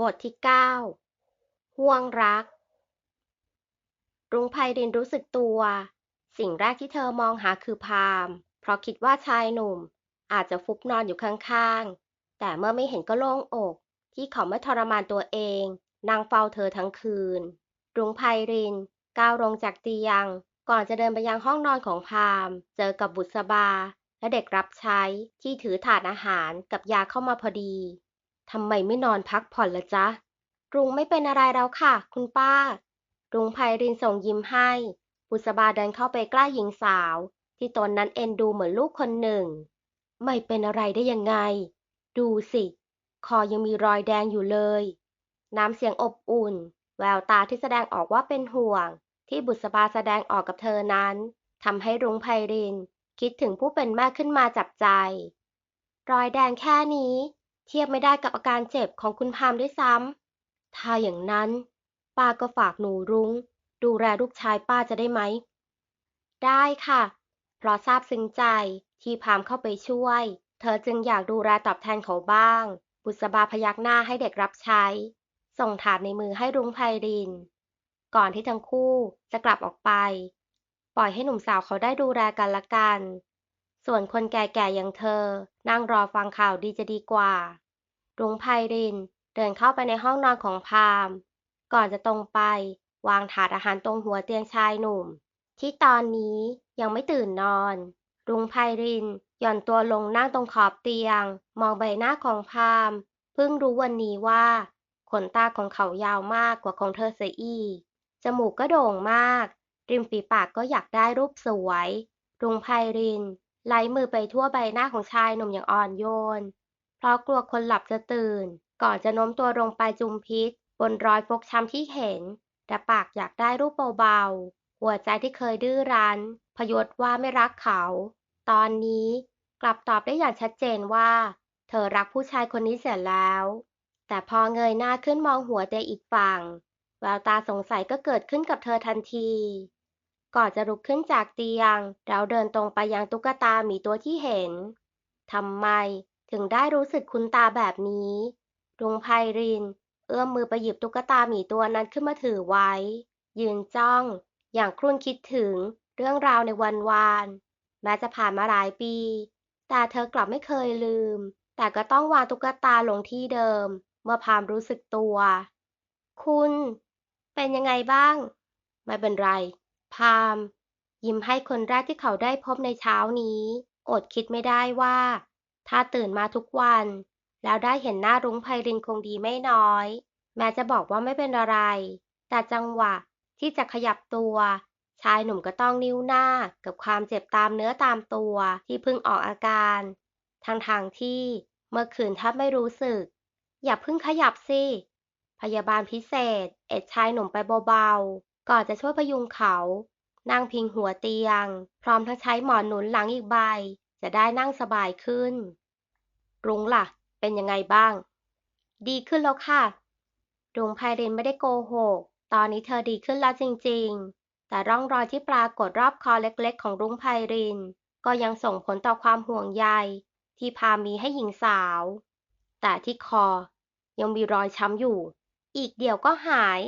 บทที่เก้าห่วงรัก รุ้งไพรินรู้สึกตัว สิ่งแรกที่เธอมองหาคือพาม เพราะคิดว่าชายหนุ่ม อาจจะฟุบนอนอยู่ข้างๆ แต่เมื่อไม่เห็นก็โล่งอก ที่เขาไม่ทรมานตัวเอง นั่งเฝ้าเธอทั้งคืน รุ้งไพรินก้าวลงจากเตียง ก่อนจะเดินไปยังห้องนอนของพาม เจอกับบุษบา และเด็กรับใช้ที่ถือถาดอาหารกับยาเข้ามาพอดี ทำไมไม่นอนพักผ่อนละจ๊ะ รุงไม่เป็นอะไรแล้วค่ะ คุณป้า รุงไพรินส่งยิ้มให้ บุษบาเดินเข้าไปใกล้หญิงสาว ที่ตนนั้นเอ็นดูเหมือนลูกคนหนึ่ง ไม่เป็นอะไรได้ยังไง ดูสิ คอยังมีรอยแดงอยู่เลย น้ำเสียงอบอุ่น แววตาที่แสดงออกว่าเป็นห่วง ที่บุษบาแสดงออกกับเธอนั้นทำให้รุงไพริน คิดถึงผู้เป็นแม่ขึ้นมาจับใจ รอยแดงแค่นี้ ทียบไม่ได้กับอาการเจ็บของคุณพามด้วยซ้ำ ถ้าอย่างนั้น ป้าก็ฝากหนูรุ้ง ดูแลลูกชายป้าจะได้ไหม ได้ค่ะ เพราะทราบซึ้งใจที่พามเข้าไปช่วย เธอจึงอยากดูแลตอบแทนเขาบ้าง บุษบาพยักหน้าให้เด็กรับใช้ ส่งถาดในมือให้รุ้งไพริน ก่อนที่ทั้งคู่จะกลับออกไป ปล่อยให้หนุ่มสาวเขาได้ดูแลกันละกัน ส่วนคนแก่ๆอย่างเธอ นั่งรอฟังข่าวดีจะดีกว่า รุ้งไพรินเดินเข้าไปในห้องนอนของพามก่อนจะตรงไป วางถาดอาหารตรงหัวเตียงชายหนุ่ม ที่ตอนนี้ยังไม่ตื่นนอน รุ้งไพรินหย่อนตัวลงนั่งตรงขอบเตียง มองใบหน้าของพามเพิ่งรู้วันนี้ว่าขนตาของเขายาวมากกว่าของเธอเสียอีก จมูกก็โด่งมาก ริมฝีปากก็อยากได้รูปสวย รุ้งไพริน ไล่มือไปทั่วใบหน้าของชายหนุ่มอย่างอ่อนโยน เพราะกลัวคนหลับจะตื่น ก่อนจะโน้มตัวลงไปจุมพิษ บนรอยฟกช้ำที่เห็น แต่ปากอยากได้รูปเบาๆ หัวใจที่เคยดื้อรั้น พยศว่าไม่รักเขา ตอนนี้กลับตอบได้อย่างชัดเจนว่า เธอรักผู้ชายคนนี้เสียแล้ว แต่พอเงยหน้าขึ้นมองหัวเตอีกฝั่ง แววตาสงสัยก็เกิดขึ้นกับเธอทันที ก่อนจะลุกขึ้นจากเตียง เราเดินตรงไปยังตุ๊กตาหมีตัวที่เห็นทำไม ถึงได้รู้สึกคุ้นตาแบบนี้รุงไพริน เอื้อมมือไปหยิบตุ๊กตาหมีตัวนั้นขึ้นมาถือไว้ ยืนจ้อง อย่างครุ่นคิดถึงเรื่องราวในวันวาน แม้จะผ่านมาหลายปี แต่เธอกลับไม่เคยลืม แต่ก็ต้องวางตุ๊กตาลงที่เดิม เมื่อพามรู้สึกตัว คุณ เป็นยังไงบ้าง ไม่เป็นไร พาม ยิ้มให้คนแรกที่เขาได้พบในเช้านี้ อดคิดไม่ได้ว่า ถ้าตื่นมาทุกวัน แล้วได้เห็นหน้ารุ้งไพรินคงดีไม่น้อย แม้จะบอกว่าไม่เป็นอะไร แต่จังหวะที่จะขยับตัว ชายหนุ่มก็ต้องนิ้วหน้ากับความเจ็บตามเนื้อตามตัวที่เพิ่งออกอาการทางทางที่เมื่อคืนแทบไม่รู้สึก อย่าเพิ่งขยับสิ พยาบาลพิเศษ เอ็ดชายหนุ่มไปเบาๆ ก่อนจะช่วยพยุงเขา นั่งพิงหัวเตียง พร้อมทั้งใช้หมอนหนุนหลังอีกใบ จะได้นั่งสบายขึ้น รุ้งล่ะ เป็นยังไงบ้าง ดีขึ้นแล้วค่ะรุ้งไพรินไม่ได้โกหก ตอนนี้เธอดีขึ้นแล้วจริง ๆ แต่ร่องรอยที่ปรากฏรอบคอเล็กๆ ของรุ้งไพริน ก็ยังส่งผลต่อความห่วงใยที่พามีให้หญิงสาว แต่ที่คอ ยังมีรอยช้ำอยู่ อีกเดี๋ยวก็หาย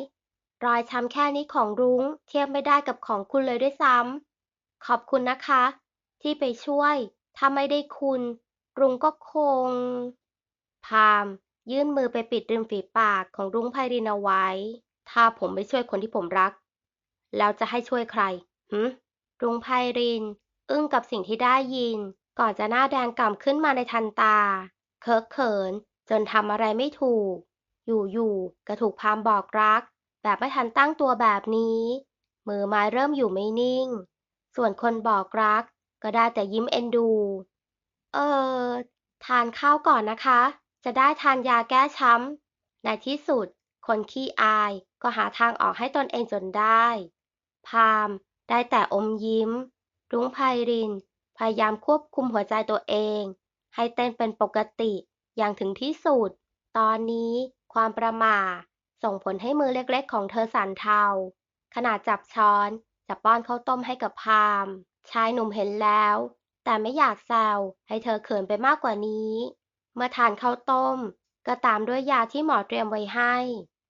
รอยช้ำแค่นี้ของรุ้งเทียบไม่ได้กับของคุณเลยด้วยซ้ำขอบคุณนะคะ ที่ไปช่วย ถ้าไม่ได้คุณรุ้งก็คง พามยื่นมือไปปิดริมฝีปากของรุ้งไพรินเอาไว้ ถ้าผมไม่ช่วยคนที่ผมรัก แล้วจะให้ช่วยใครหืรุ้งไพริน อึ้งกับสิ่งที่ได้ยิน ก่อนจะหน้าแดงก่ำขึ้นมาในทันตา เคอะเขิน จนทำอะไรไม่ถูก อยู่ๆก็ถูกพามบอกรัก แบบไม่ทันตั้งตัวแบบนี้ มือไม้เริ่มอยู่ไม่นิ่ง ส่วนคนบอกรัก ก็ได้แต่ยิ้มเอ็นดู เออ ทานข้าวก่อนนะคะ จะได้ทานยาแก้ช้ำ ในที่สุด คนขี้อายก็หาทางออกให้ตนเองจนได้ พามได้แต่อมยิ้ม รุ้งไพริน พยายามควบคุมหัวใจตัวเอง ให้เต้นเป็นปกติอย่างถึงที่สุด ตอนนี้ความประหม่าส่งผลให้มือเล็กๆ ของเธอสั่นเทาขณะจับช้อนจะป้อนข้าวต้มให้กับพาม ชายหนุ่มเห็นแล้ว แต่ไม่อยากแซวให้เธอเขินไปมากกว่านี้ เมื่อทานข้าวต้ม ก็ตามด้วยยาที่หมอเตรียมไว้ให้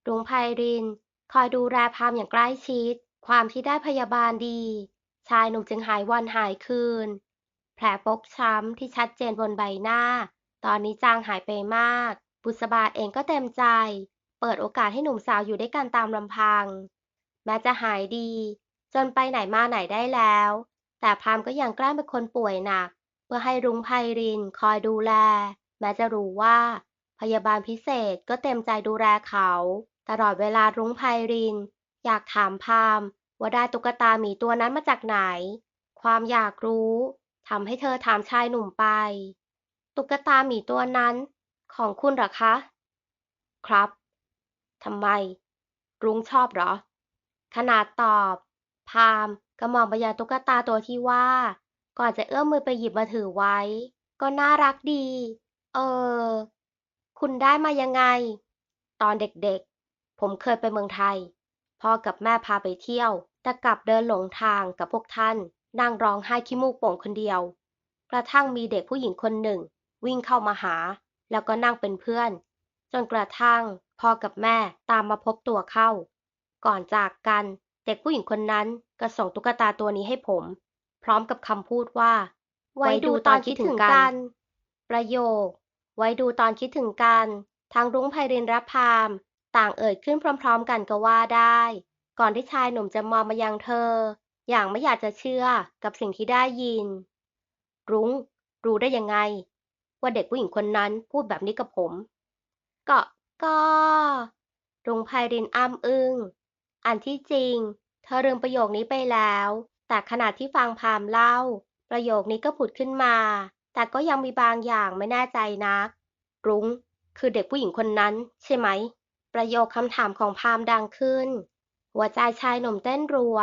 รุงไพริน คอยดูแลพามอย่างใกล้ชิด ความที่ได้พยาบาลดี ชายหนุ่มจึงหายวันหายคืน แผลฟกช้ำที่ชัดเจนบนใบหน้า ตอนนี้จางหายไปมาก บุษบาเองก็เต็มใจ เปิดโอกาสให้หนุ่มสาวอยู่ด้วยกันตามลำพัง แม้จะหายดี จนไปไหนมาไหนได้แล้ว แต่พรามก็ยังแกล้งเป็นคนป่วยหนัก เพื่อให้รุ้งไพรินคอยดูแล แม้จะรู้ว่า พยาบาลพิเศษก็เต็มใจดูแลเขา ตลอดเวลารุ้งไพริน อยากถามพามว่าได้ตุ๊กตาหมีตัวนั้นมาจากไหน ความอยากรู้ทำให้เธอถามชายหนุ่มไป ตุ๊กตาหมีตัวนั้น ของคุณหรอคะ ครับทำไม รุ้งชอบเหรอ ขนาดตอบ พาม ก็มองไปยังตุ๊กตาตัวที่ว่า ก่อนจะเอื้อมมือไปหยิบมาถือไว้ ก็น่ารักดี เออ คุณได้มายังไง ตอนเด็กๆ ผมเคยไปเมืองไทย พ่อกับแม่พาไปเที่ยว แต่กลับเดินหลงทางกับพวกท่าน นั่งร้องไห้ขี้มูกโป่งคนเดียว กระทั่งมีเด็กผู้หญิงคนหนึ่ง วิ่งเข้ามาหา แล้วก็นั่งเป็นเพื่อน จนกระทั่งพ่อกับแม่ตามมาพบตัวเข้า ก่อนจากกัน เด็กผู้หญิงคนนั้นก็ส่งตุ๊กตาตัวนี้ให้ผม พร้อมกับคำพูดว่า ไว้ดูตอนคิดถึงกัน ประโยค ไว้ดูตอนคิดถึงกัน ทางรุ้งไพรินรับพาม ต่างเอ่ยขึ้นพร้อม ๆ กันก็ว่าได้ ก่อนที่ชายหนุ่มจะมองมายังเธอ อย่างไม่อยากจะเชื่อกับสิ่งที่ได้ยิน รุ้ง รู้ได้ยังไง ว่าเด็กผู้หญิงคนนั้นพูดแบบนี้กับผม ก็ก็รุ้งไพรินอ้ำอึง้ง อันที่จริง เธอลืมประโยคนี้ไปแล้ว แต่ขณะที่ฟังพามเล่า ประโยคนี้ก็ผุดขึ้นมา แต่ก็ยังมีบางอย่างไม่แน่ใจนัก รุ้ง คือเด็กผู้หญิงคนนั้น ใช่ไหม ประโยคคำถามของพามดังขึ้น หัวใจชายหนุ่มเต้นรัว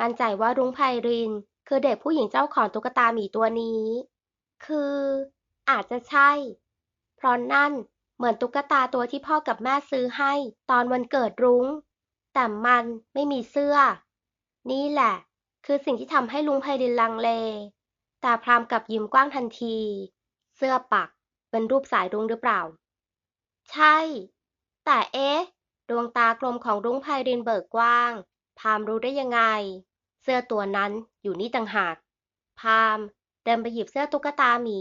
มั่นใจว่ารุ้งไพริน คือเด็กผู้หญิงเจ้าของตุ๊กตาหมีตัวนี้ คือ อาจจะใช่ เพราะนั่นเหมือนตุ๊กตาตัวที่พ่อกับแม่ซื้อให้ ตอนวันเกิดรุ้ง แต่มันไม่มีเสื้อ นี่แหละ คือสิ่งที่ทำให้ลุงไพรินลังเล แต่พรามกับยิ้มกว้างทันที เสื้อปักเป็นรูปสายรุ้งหรือเปล่า ใช่ แต่เอ๊ะ ดวงตากลมของรุ้งไพรินเบิกกว้าง พามรู้ได้ยังไง เสื้อตัวนั้นอยู่นี่ต่างหาก พามเดินไปหยิบเสื้อตุ๊กตาหมี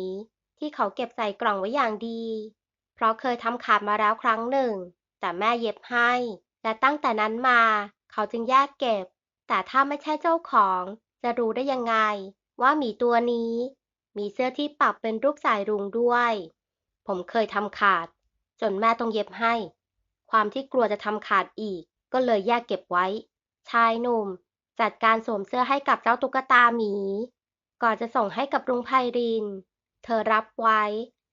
ที่เขาเก็บใส่กล่องไว้อย่างดี เพราะเคยทำขาดมาแล้วครั้งหนึ่ง แต่แม่เย็บให้ และตั้งแต่นั้นมา เขาจึงแยกเก็บ แต่ถ้าไม่ใช่เจ้าของ จะรู้ได้ยังไง ว่าหมีตัวนี้ มีเสื้อที่ปักเป็นรูปสายรุ้งด้วย ผมเคยทำขาด จนแม่ต้องเย็บให้ ความที่กลัวจะทำขาดอีก ก็เลยแยกเก็บไว้ ชายหนุ่ม จัดการสวมเสื้อให้กับเจ้าตุ๊กตาหมี ก่อนจะส่งให้กับรุงไพริน เธอรับไว้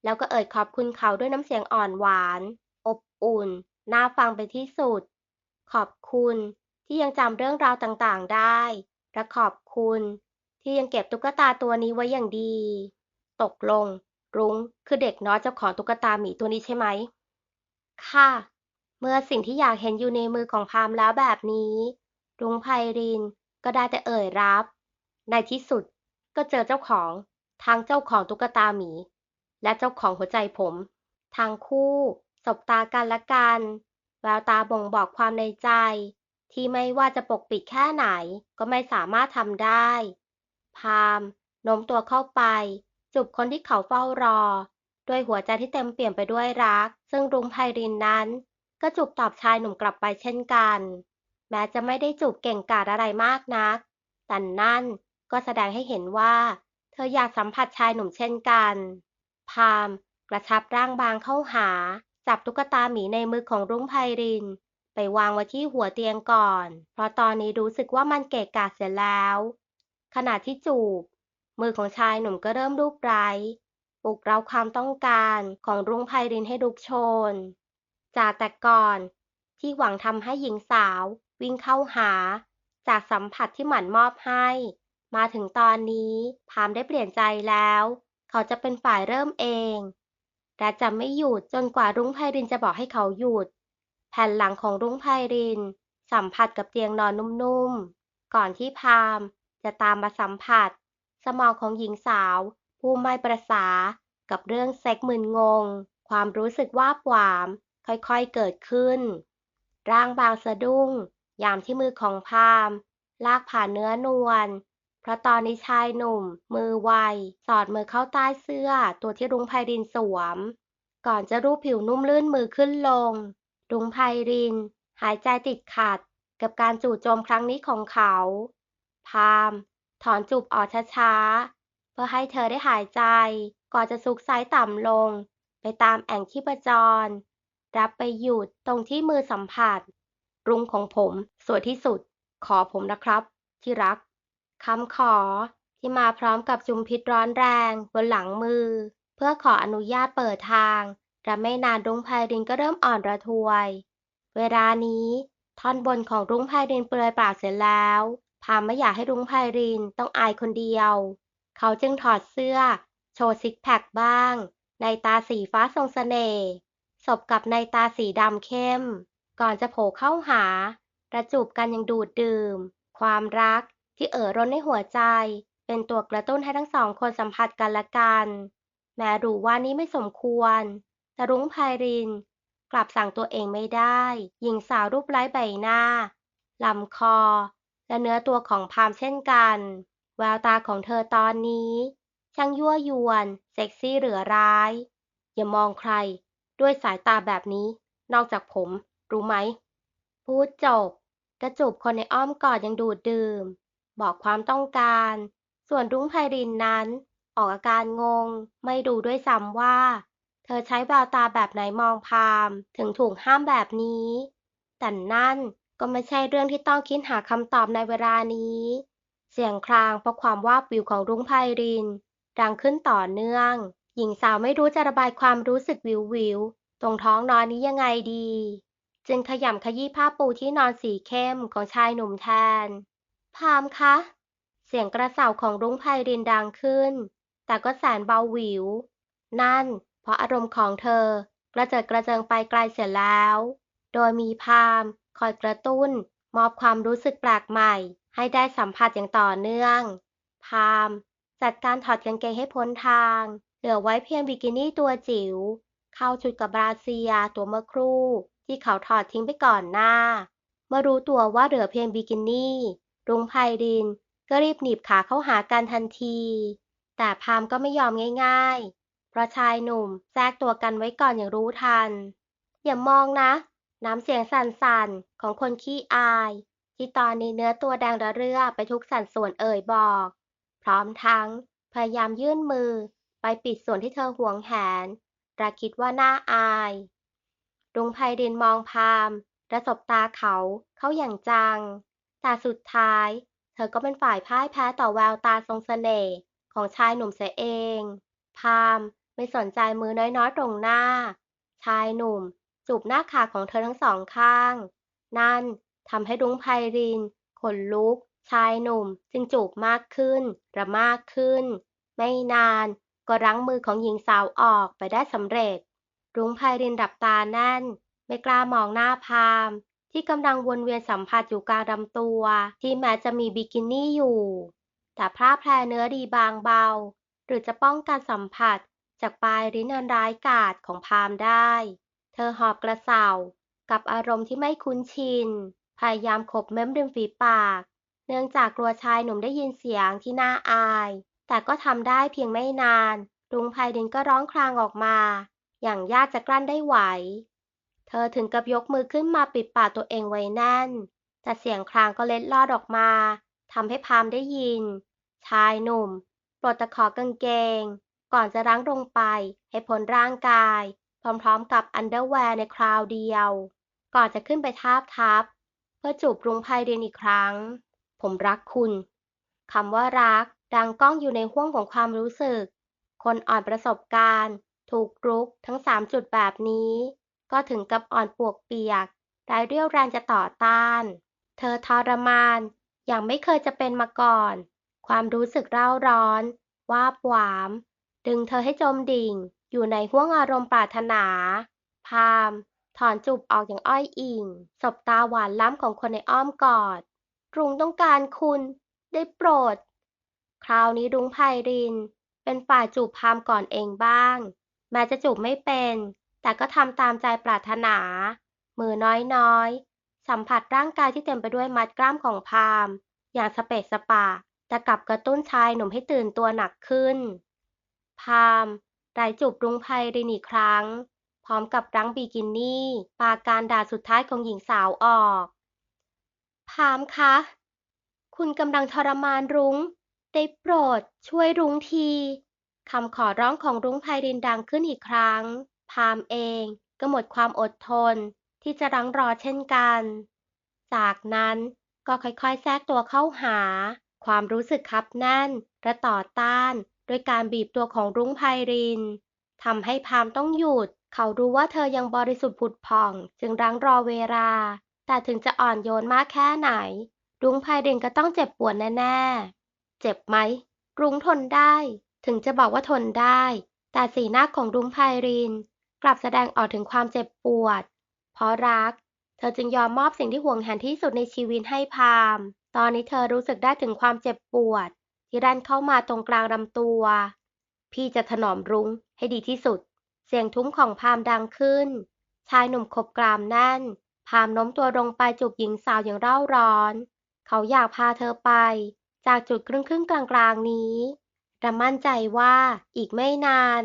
แล้วก็เอ่ยขอบคุณเขาด้วยน้ำเสียงอ่อนหวาน อบอุ่นน่าฟังเป็นที่สุด ขอบคุณที่ยังจำเรื่องราวต่างๆ ได้ และขอบคุณที่ยังเก็บตุ๊กตาตัวนี้ไว้อย่างดี ตกลง รุ้งคือเด็กน้อยเจ้าของตุ๊กตาหมีตัวนี้ใช่ไหม ค่ะ เมื่อสิ่งที่อยากเห็นอยู่ในมือของพามแล้วแบบนี้ รุ้งไพรินก็ได้แต่เอ่ยรับ ในที่สุดก็เจอเจ้าของ ทั้งเจ้าของตุ๊กตาหมี และเจ้าของหัวใจผม ทั้งคู่สบตากันและกัน แววตาบ่งบอกความในใจ ที่ไม่ว่าจะปกปิดแค่ไหนก็ไม่สามารถทำได้ พามโน้มตัวเข้าไปจูบคนที่เขาเฝ้ารอ ด้วยหัวใจที่เต็มเปี่ยมไปด้วยรัก ซึ่งรุ้งไพรินนั้น ก็จูบตอบชายหนุ่มกลับไปเช่นกัน แม้จะไม่ได้จูบเก่งกาจอะไรมากนัก แต่นั่นก็แสดงให้เห็นว่า เธออยากสัมผัสชายหนุ่มเช่นกัน พามกระชับร่างบางเข้าหา จับตุ๊กตาหมีในมือของรุ้งไพริน ไปวางไว้ที่หัวเตียงก่อน เพราะตอนนี้รู้สึกว่ามันเกะกะเสียแล้ว ขณะที่จูบ มือของชายหนุ่มก็เริ่มรูปไร้ปลุกเร้าความต้องการของรุ้งไพรินให้ลุกโชน จากแต่ก่อนที่หวังทำให้หญิงสาว วิ่งเข้าหา จากสัมผัสที่หมันมอบให้ มาถึงตอนนี้พามได้เปลี่ยนใจแล้ว เขาจะเป็นฝ่ายเริ่มเอง และจะไม่หยุดจนกว่ารุ้งไพรินจะบอกให้เขาหยุด แผ่นหลังของรุ้งไพริน สัมผัสกับเตียงนอนนุ่มๆ ก่อนที่พามจะตามมาสัมผัส สมองของหญิงสาวผู้ไม่ประสากับเรื่องเซ็กมึนงง ความรู้สึกวาบหวาม ค่อยๆเกิดขึ้น ร่างบางสะดุ้ง ยามที่มือของพาม ลากผ่านเนื้อนวล เพราะตอนนี้ชายหนุ่ม มือไว สอดมือเข้าใต้เสื้อ ตัวที่รุ้งไพรินสวม ก่อนจะรูปผิวนุ่มลื่นมือขึ้นลง รุ้งไพริน หายใจติดขัด กับการจู่โจมครั้งนี้ของเขา พาม ถอนจูบออกช้าๆ เพื่อให้เธอได้หายใจ ก่อนจะซุกไซต่ำลง ไปตามแอ่งที่ประจร รับไปหยุดตรงที่มือสัมผัส รุ้งของผม สวยที่สุด ขอผมนะครับ ที่รัก คำขอที่มาพร้อมกับจุมพิษร้อนแรงบนหลังมือ เพื่อขออนุญาตเปิดทางและไม่นานรุ้งไพรินก็เริ่มอ่อนระทวย เวลานี้ท่อนบนของรุ้งไพรินเปลือยเปล่าเสร็จแล้วพามไม่อยากให้รุ้งไพรินต้องอายคนเดียว เขาจึงถอดเสื้อ โชว์ซิกแพคบ้าง ในตาสีฟ้าทรงเสน่ห์สบกับในตาสีดำเข้ม ก่อนจะโผล่เข้าหา ประจูบกันอย่างดูดดื่ม ความรัก ที่เอ่อร้นในหัวใจ เป็นตัวกระตุ้นให้ทั้งสองคนสัมผัสกันและกัน แม้รู้ว่านี้ไม่สมควร แต่รุ้งไพริน กลับสั่งตัวเองไม่ได้ หญิงสาวรูปไร้ใบหน้าลำคอ และเนื้อตัวของพามเช่นกัน แววตาของเธอตอนนี้ ช่างยั่วยวน เซ็กซี่เหลือร้าย อย่ามองใคร ด้วยสายตาแบบนี้ นอกจากผม รู้ไหม พูดจบ กระจูบคนในอ้อมกอดยังดูดดื่ม บอกความต้องการ ส่วนรุ้งไพรินนั้น ออกอาการงง ไม่ดูด้วยซ้ำว่า เธอใช้แววตาแบบไหนมองพาม ถึงถูกห้ามแบบนี้ แต่นั่นก็ไม่ใช่เรื่องที่ต้องคิดหาคำตอบในเวลานี้ เสียงครางเพราะความว่าบวิวของรุ้งไพริน ดังขึ้นต่อเนื่อง หญิงสาวไม่รู้จะระบายความรู้สึกวิววิวตรงท้องนอนนี้ยังไงดี จึงขยำขยี้ผ้าปูที่นอนสีเข้มของชายหนุ่มแทน พามคะ เสียงกระเสาของรุ้งไพรินดังขึ้น แต่ก็แสนเบาหวิว นั่น เพราะอารมณ์ของเธอกระเจิดกระเจิงไปไกลเสียแล้ว โดยมีพามคอยกระตุ้น มอบความรู้สึกแปลกใหม่ ให้ได้สัมผัสอย่างต่อเนื่อง พามจัดการถอดกางเกงให้พ้นทาง เหลือไว้เพียงบิกินี่ตัวจิ๋ว เข้าชุดกับบราเซียตัวเมื่อครู่ ที่เขาถอดทิ้งไปก่อนหน้า เมื่อรู้ตัวว่าเหลือเพียงบิกินี่ รุ้งไพรินก็รีบหนีบขาเข้าหากันทันที แต่พามก็ไม่ยอมง่ายๆ เพราะชายหนุ่มแทรกตัวกันไว้ก่อนอย่างรู้ทัน อย่ามองนะ น้ำเสียงสั่นๆ ของคนขี้อาย ที่ตอนนี้เนื้อตัวแดงระเรื่อไปทุกสัดส่วนเอ่ยบอก พร้อมทั้งพยายามยื่นมือไปปิดส่วนที่เธอหวงแหนและคิดว่าน่าอายรุ้งไพรินมองพามและสบตาเขาเข้าอย่างจัง แต่สุดท้าย เธอก็เป็นฝ่ายพ่ายแพ้ต่อแววตาทรงเสน่ห์ของชายหนุ่มเสียเอง พามไม่สนใจมือน้อยๆตรงหน้า ชายหนุ่ม จูบหน้าขาของเธอทั้งสองข้าง นั่นทำให้รุ้งไพรินขนลุก ชายหนุ่มจึงจูบมากขึ้นระมากขึ้น ไม่นานก็รั้งมือของหญิงสาวออกไปได้สำเร็จ รุ้งไพรินดับตาแน่น ไม่กล้ามองหน้าพาม ที่กำลังวนเวียนสัมผัสอยู่กลางลำตัว ที่แม้จะมีบิกินี่อยู่ แต่พร่าแพรเนื้อดีบางเบา หรือจะป้องกันสัมผัสจากปลายลิ้นอันร้ายกาจของพามได้ เธอหอบกระเสากับอารมณ์ที่ไม่คุ้นชิน พยายามขบเม้มริมฝีปาก เนื่องจากกลัวชายหนุ่มได้ยินเสียงที่น่าอาย แต่ก็ทำได้เพียงไม่นานรุ้งไพรินก็ร้องครางออกมา อย่างยากจะกลั้นได้ไหว เธอถึงกับยกมือขึ้นมาปิดปากตัวเองไว้แน่น แต่เสียงครางก็เล็ดลอดออกมาทำให้พามได้ยิน ชายหนุ่มปลดตะขอกางเกง ก่อนจะรั้งลงไปให้พ้นร่างกาย พร้อมๆกับอันเดอร์แวร์ในคราวเดียว ก่อนจะขึ้นไปทาบทับ เพื่อจูบรุงไพรินอีกครั้ง ผมรักคุณคำว่ารักดังก้องอยู่ในห้วงของความรู้สึก คนอ่อนประสบการณ์ ถูกรุกทั้งสามจุดแบบนี้ ก็ถึงกับอ่อนปวกเปียกไร้เรี่ยวแรงจะต่อต้าน เธอทรมาน อย่างไม่เคยจะเป็นมาก่อน ความรู้สึกเร่าร้อน วาบหวาม ดึงเธอให้จมดิ่ง อยู่ในห้วงอารมณ์ปรารถนา พาม ถอนจูบออกอย่างอ้อยอิง สบตาหวานล้ำของคนในอ้อมกอด รุงต้องการคุณ ได้โปรด คราวนี้รุ้งไพริน เป็นฝ่ายจูบพามก่อนเองบ้าง แม้จะจูบไม่เป็น แต่ก็ทำตามใจปรารถนา มือน้อยๆ สัมผัสร่างกายที่เต็มไปด้วยมัดกล้ามของพาม อย่างสเปะสปะแต่กลับกระตุ้นชายหนุ่มให้ตื่นตัวหนักขึ้น พามไรจูบรุ้งไพรินอีกครั้ง พร้อมกับรั้งบิกินี่ปาการด่าสุดท้ายของหญิงสาวออก พามคะ คุณกำลังทรมานรุง้งได้โปรดช่วยรุ้งทีคำขอร้องของรุ้งไพรินดังขึ้นอีกครั้ง พามเองก็หมดความอดทนที่จะรังรอเช่นกัน จากนั้นก็ค่อยๆ แทรกตัวเข้าหา ความรู้สึกคับแน่นและต่อต้านด้วยการบีบตัวของรุ้งไพรินทำให้พามต้องหยุด เขารู้ว่าเธอยังบริสุทธิ์ผุดผ่อง จึงรังรอเวลา แต่ถึงจะอ่อนโยนมากแค่ไหน รุ้งไพรินก็ต้องเจ็บปวดแน่ๆ เจ็บไหม รุ้งทนได้ ถึงจะบอกว่าทนได้ แต่สีหน้าของรุ้งไพริน กลับแสดงออกถึงความเจ็บปวด เพราะรัก เธอจึงยอมมอบสิ่งที่ห่วงแหนที่สุดในชีวิตให้พาม ตอนนี้เธอรู้สึกได้ถึงความเจ็บปวด ที่แร่นเข้ามาตรงกลางลำตัว พี่จะถนอมรุ้งให้ดีที่สุด เสียงทุ้มของพามดังขึ้น ชายหนุ่มขบกรามแน่น พามโน้มตัวลงไปจูบหญิงสาวอย่างเร่าร้อน เขาอยากพาเธอไป จากจุดครึ่งครึ่งกลางกลางนี้แต่มั่นใจว่าอีกไม่นาน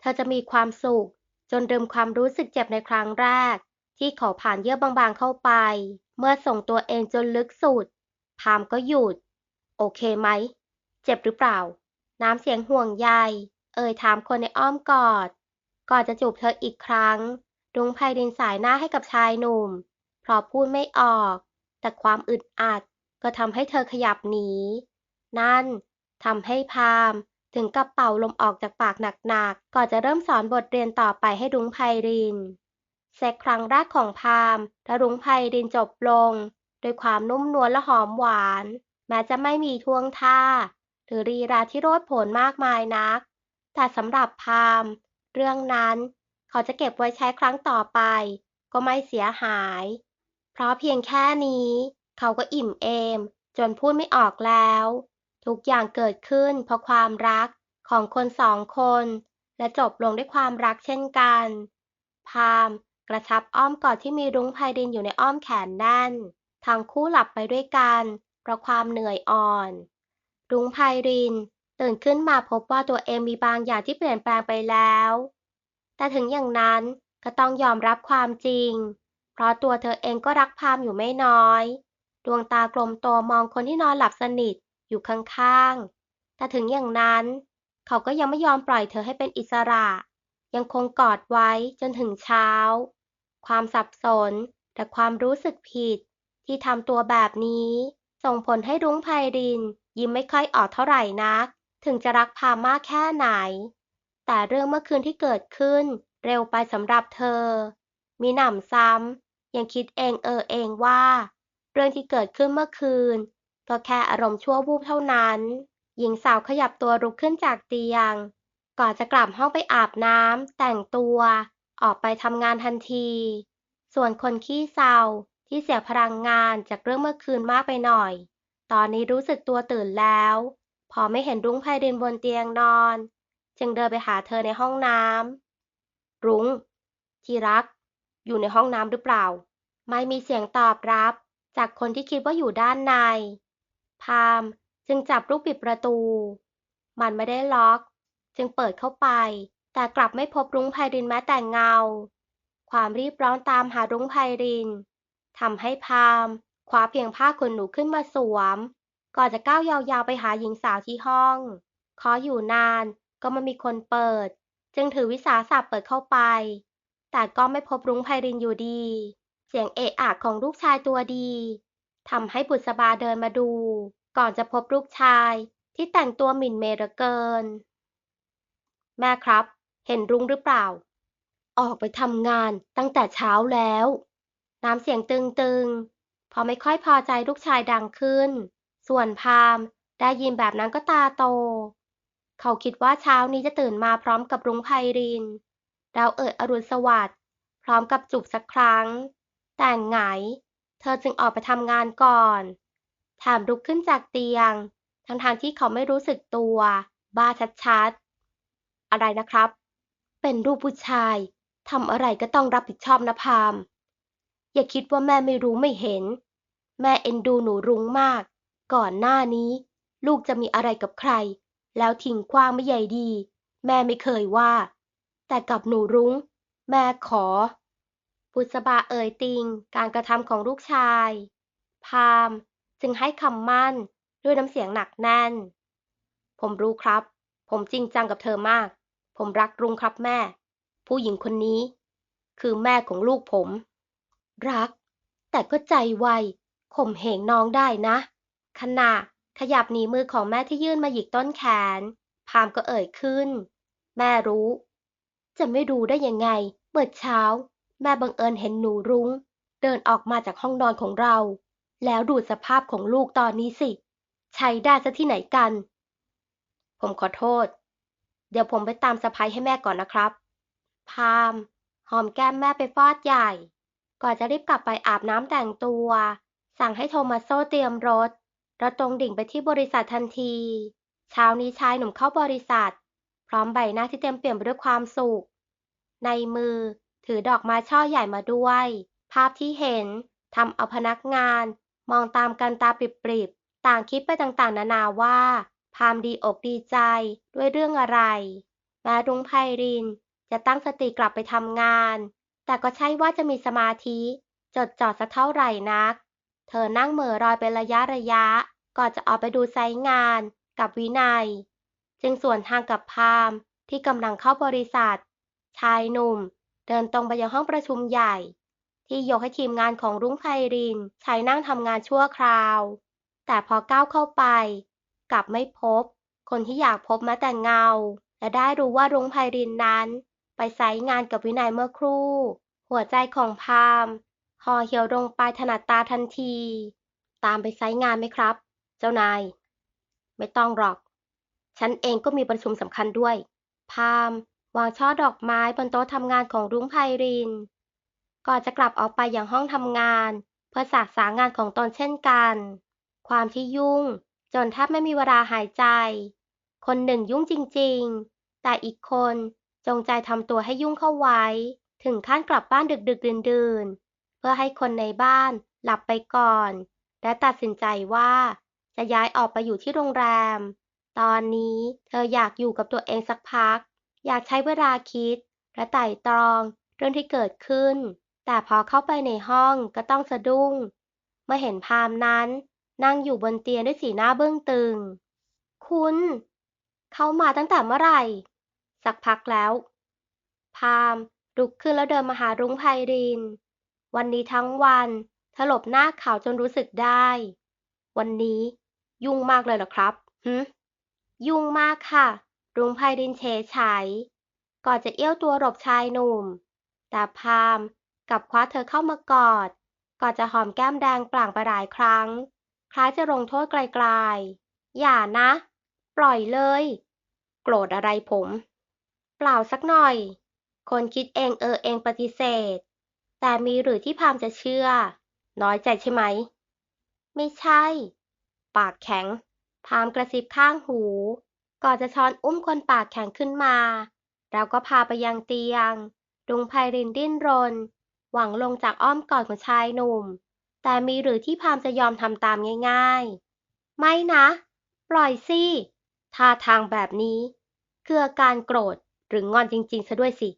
เธอจะมีความสุข จนลืมความรู้สึกเจ็บในครั้งแรก ที่เขาผ่านเยื่อบางๆเข้าไป เมื่อส่งตัวเองจนลึกสุด พามก็หยุด โอเคไหม เจ็บหรือเปล่า น้ำเสียงห่วงใย เอ่ยถามคนในอ้อมกอด ก่อนจะจูบเธออีกครั้งรุ้งไพรินสายหน้าให้กับชายหนุ่ม เพราะพูดไม่ออก แต่ความอึดอัดก็ทำให้เธอขยับหนี นั่นทำให้พาม ถึงกับเป่าลมออกจากปากหนักๆ ก่อนจะเริ่มสอนบทเรียนต่อไปให้รุ้งไพริน เซ็กครั้งแรกของพามและรุ้งไพรินจบลงด้วยความนุ่มนวลและหอมหวาน แม้จะไม่มีท่วงท่า หรือรีราที่โรดผนมากมายนัก แต่สำหรับพาม เรื่องนั้นเขาจะเก็บไว้ใช้ครั้งต่อไป ก็ไม่เสียหาย เพราะเพียงแค่นี้ เขาก็อิ่มเอม จนพูดไม่ออกแล้ว ทุกอย่างเกิดขึ้นเพราะความรัก ของคนสองคน และจบลงด้วยความรักเช่นกัน พามกระชับอ้อมกอดที่มีรุ้งไพรินอยู่ในอ้อมแขนแน่น ทั้งคู่หลับไปด้วยกัน เพราะความเหนื่อยอ่อน รุ้งไพรินตื่นขึ้นมาพบว่าตัวเองมีบางอย่างที่เปลี่ยนแปลงไปแล้ว แต่ถึงอย่างนั้นก็ต้องยอมรับความจริง เพราะตัวเธอเองก็รักพามอยู่ไม่น้อย ดวงตากลมโตมองคนที่นอนหลับสนิทอยู่ข้างๆ แต่ถึงอย่างนั้น เขาก็ยังไม่ยอมปล่อยเธอให้เป็นอิสระ ยังคงกอดไว้จนถึงเช้า ความสับสนและความรู้สึกผิด ที่ทำตัวแบบนี้ ส่งผลให้รุ้งไพริน ยิ้มไม่ค่อยออกเท่าไหร่นัก ถึงจะรักพามมากแค่ไหน แต่เรื่องเมื่อคืนที่เกิดขึ้น เร็วไปสำหรับเธอ มีหนำซ้ำยังคิดเองเออเองว่า เรื่องที่เกิดขึ้นเมื่อคืนก็แค่อารมณ์ชั่ววูบเท่านั้น หญิงสาวขยับตัวลุกขึ้นจากเตียง ก่อนจะกลับห้องไปอาบน้ำแต่งตัว ออกไปทำงานทันที ส่วนคนขี้เศร้าที่เสียพลังงานจากเรื่องเมื่อคืนมากไปหน่อย ตอนนี้รู้สึกตัวตื่นแล้ว พอไม่เห็นรุ้งไพรินบนเตียงนอน จึงเดินไปหาเธอในห้องน้ำรุ้ง ที่รัก อยู่ในห้องน้ำหรือเปล่า ไม่มีเสียงตอบรับ จากคนที่คิดว่าอยู่ด้านใน พาม จึงจับลูกบิดประตู มันไม่ได้ล็อก จึงเปิดเข้าไป แต่กลับไม่พบรุ้งไพรินแม้แต่เงา ความรีบร้อนตามหารุ้งไพรินทำให้พามคว้าเพียงผ้าขนหนูขึ้นมาสวม ก่อนจะก้าวยาวๆไปหาหญิงสาวที่ห้องขออยู่นานก็ไม่มีคนเปิด จึงถือวิสาสะเปิดเข้าไป แต่ก็ไม่พบรุ้งไพรินอยู่ดี เสียงเอะอะของลูกชายตัวดีทำให้บุษบาเดินมาดู ก่อนจะพบลูกชายที่แต่งตัวหมิ่นเมเหลือเกิน แม่ครับ เห็นรุ้งหรือเปล่า ออกไปทำงานตั้งแต่เช้าแล้ว น้ำเสียงตึงๆ พอไม่ค่อยพอใจลูกชายดังขึ้น ส่วนพามได้ยินแบบนั้นก็ตาโต เขาคิดว่าเช้านี้จะตื่นมาพร้อมกับรุ้งไพรินดาวเอิดอรุณสวัสดิ์พร้อมกับจุบสักครั้ง แต่งไง เธอจึงออกไปทำงานก่อน แถมลุกขึ้นจากเตียง ทั้งๆที่เขาไม่รู้สึกตัว บ้าชัดๆ อะไรนะครับ เป็นรูปผู้ชายทำอะไรก็ต้องรับผิดชอบนะพาม อย่าคิดว่าแม่ไม่รู้ไม่เห็น แม่เอ็นดูหนูรุ้งมาก ก่อนหน้านี้ ลูกจะมีอะไรกับใคร แล้วทิ้งขว้างไม่ใหญ่ดี แม่ไม่เคยว่า แต่กับหนูรุ้ง แม่ขอ บุษบาเอ่ยติง การกระทำของลูกชาย พาม จึงให้คำมั่นด้วยน้ำเสียงหนักแน่น ผมรู้ครับ ผมจริงจังกับเธอมาก ผมรักรุ้งครับแม่ ผู้หญิงคนนี้ คือแม่ของลูกผม รัก แต่ก็ใจไวข่มเหงน้องได้นะขณะขยับหนีมือของแม่ที่ยื่นมาหยิกต้นแขน พามก็เอ่ยขึ้น แม่รู้ จะไม่รู้ได้ยังไง เมื่อเช้า แม่บังเอิญเห็นหนูรุ้ง เดินออกมาจากห้องนอนของเรา แล้วดูสภาพของลูกตอนนี้สิ ใช้ได้ซะที่ไหนกัน ผมขอโทษ เดี๋ยวผมไปตามสะพ้ยให้แม่ก่อนนะครับ พาม หอมแก้มแม่ไปฟอดใหญ่ ก่อนจะรีบกลับไปอาบน้ำแต่งตัว สั่งให้โทมัสโซเตรียมรถแล้วตรงดิ่งไปที่บริษัททันที เช้านี้ชายหนุ่มเข้าบริษัท พร้อมใบหน้าที่เต็มเปี่ยมไปด้วยความสุข ในมือถือดอกไม้ช่อใหญ่มาด้วย ภาพที่เห็นทำเอาพนักงาน มองตามกันตาปริบๆ ต่างคิดไปต่างๆ นานาว่า พามดีอกดีใจด้วยเรื่องอะไร แม้รุ้งไพรินจะตั้งสติกลับไปทำงาน แต่ก็ใช่ว่าจะมีสมาธิ จดจ่อสักเท่าไหร่นัก เธอนั่งเหม่อรอยเป็นระยะระยะ ก่อนจะออกไปดูไซต์งานกับวินัย จึงส่วนทางกับพามที่กำลังเข้าบริษัท ชายหนุ่ม เดินตรงไปยังห้องประชุมใหญ่ ที่ยกให้ทีมงานของรุ้งไพรินใช้นั่งทำงานชั่วคราว แต่พอก้าวเข้าไป กลับไม่พบ คนที่อยากพบม้แต่เงา และได้รู้ว่ารุ้งไพรินนั้น ไปไซต์งานกับวินัยเมื่อครู่ หัวใจของพามห่อเหี่ยวลงไปถนัดตาทันที ตามไปไซต์งานไหมครับ เจ้านาย ไม่ต้องหรอก ฉันเองก็มีประชุมสำคัญด้วย พามวางช่อดอกไม้บนโต๊ะทำงานของรุ้งไพริน ก่อนจะกลับออกไปยังห้องทำงาน เพื่อสากสางานของตนเช่นกัน ความที่ยุ่ง จนแทบไม่มีเวลาหายใจ คนหนึ่งยุ่งจริงๆ แต่อีกคนจงใจทำตัวให้ยุ่งเข้าไว้ ถึงขั้นกลับบ้านดึกๆดื่นๆ เพื่อให้คนในบ้านหลับไปก่อน และตัดสินใจว่าจะย้ายออกไปอยู่ที่โรงแรม ตอนนี้เธออยากอยู่กับตัวเองสักพัก อยากใช้เวลาคิดและไต่ตรองเรื่องที่เกิดขึ้น แต่พอเข้าไปในห้องก็ต้องสะดุ้ง เมื่อเห็นพามนั้นนั่งอยู่บนเตียงด้วยสีหน้าเบื้องตึง คุณ เข้ามาตั้งแต่เมื่อไหร่ สักพักแล้ว พามลุกขึ้นแล้วเดินมาหารุ้งไพริน วันนี้ทั้งวันเธอหลบหน้าขาวจนรู้สึกได้ วันนี้ยุ่งมากเลยเหรอครับฮึยุ่งมากค่ะ รุ้งไพรินเฉยฉายก่อนจะเอี้ยวตัวหลบชายหนุ่ม แต่พาม กับคว้าเธอเข้ามากอด ก่อนจะหอมแก้มแดงปล่างไปหลายครั้ง คล้ายจะลงโทษไกลๆ อย่านะ ปล่อยเลย โกรธอะไรผม เปล่าสักหน่อย คนคิดเองเออเองปฏิเสธ แต่มีหรือที่พามจะเชื่อ น้อยใจใช่ไหม ไม่ใช่ ปากแข็ง พามกระซิบข้างหู ก่อนจะช้อนอุ้มคนปากแข็งขึ้นมา แล้วก็พาไปยังเตียง ดุงไพรินดิ้นรน หวังลงจากอ้อมกอดของชายหนุ่ม แต่มีหรือที่พามจะยอมทำตามง่ายๆ ไม่นะ ปล่อยสิท่าทางแบบนี้คืออาการโกรธหรืองอนจริงๆซะด้วยสิ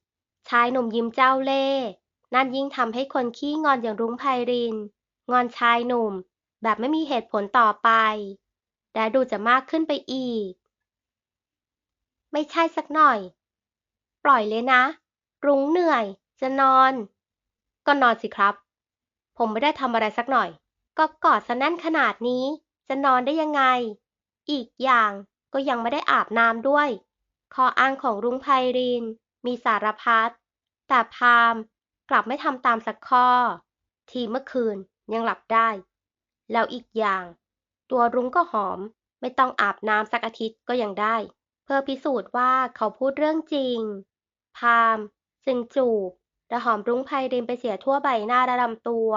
ชายหนุ่มยิ้มเจ้าเล่ห์นั่นยิ่งทำให้คนขี้งอนอย่างรุ้งไพริน งอนชายหนุ่ม แบบไม่มีเหตุผลต่อไป และดูจะมากขึ้นไปอีก ไม่ใช่สักหน่อย ปล่อยเลยนะ รุ้งเหนื่อย จะนอน ก็นอนสิครับ ผมไม่ได้ทำอะไรสักหน่อย ก็กอดซะแน่นขนาดนี้ จะนอนได้ยังไง อีกอย่างก็ยังไม่ได้อาบน้ำด้วยข้ออ้างของรุ้งไพริน มีสารพัด แต่พามกลับไม่ทำตามสักข้อ ทีเมื่อคืนยังหลับได้ แล้วอีกอย่าง ตัวรุ้งก็หอม ไม่ต้องอาบน้ำสักอาทิตย์ก็ยังได้ เพื่อพิสูจน์ว่าเขาพูดเรื่องจริง พามจึงจูบ และหอมรุ้งไพรินไปเสียทั่วใบหน้าและลำตัว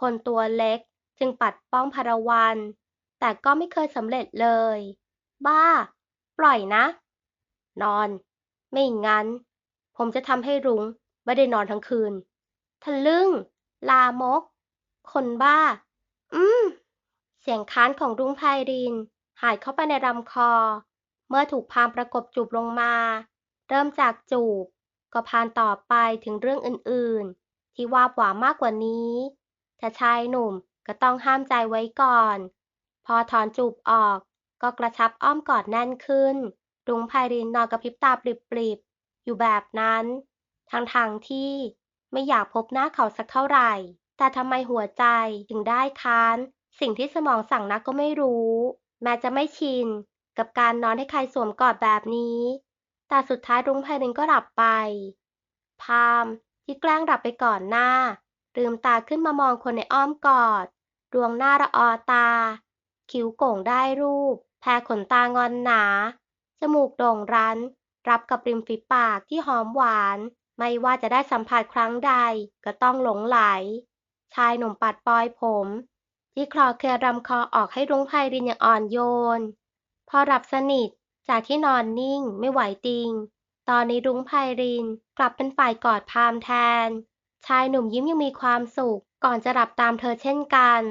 คนตัวเล็กจึงปัดป้องพารวัน แต่ก็ไม่เคยสำเร็จเลย บ้า ปล่อยนะ นอน ไม่งั้น ผมจะทำให้รุ้งไม่ได้นอนทั้งคืน ทะลึ่ง ลามก คนบ้า อืม เสียงค้านของรุ้งไพริน หายเข้าไปในลำคอ เมื่อถูกพามประกบจูบลงมา เริ่มจากจูบ ก็พานต่อไปถึงเรื่องอื่นๆ ที่ว่าหวามากกว่านี้แต่ชายหนุ่มก็ต้องห้ามใจไว้ก่อน พอถอนจูบออกก็กระชับอ้อมกอดแน่นขึ้น รุ้งไพรินนอนกระพริบตาปริบๆ อยู่แบบนั้น ทั้งทางที่ไม่อยากพบหน้าเขาสักเท่าไหร่ แต่ทำไมหัวใจถึงได้ค้าน สิ่งที่สมองสั่งนักก็ไม่รู้ แม้จะไม่ชิน กับการนอนให้ใครสวมกอดแบบนี้ แต่สุดท้ายรุ้งไพรินก็หลับไป พามที่แกล้งหลับไปก่อนหน้า ลืมตาขึ้นมามองคนในอ้อมกอด ดวงหน้าระออตา คิ้วโก่งได้รูป แพรขนตางอนหนา จมูกโด่งรั้น รับกับริมฝีปากที่หอมหวาน ไม่ว่าจะได้สัมผัสครั้งใดก็ต้องหลงไหล ชายหนุ่มปัดปลอยผม ที่คลอเคลียรำคอออกให้รุ้งไพรินอย่างอ่อนโยน พอหลับสนิท จากที่นอนนิ่งไม่ไหวติง ตอนนี้รุ้งไพรินกลับเป็นฝ่ายกอดพามแทน ชายหนุ่มยิ้มยังมีความสุขก่อนจะหลับตามเธอเช่นกัน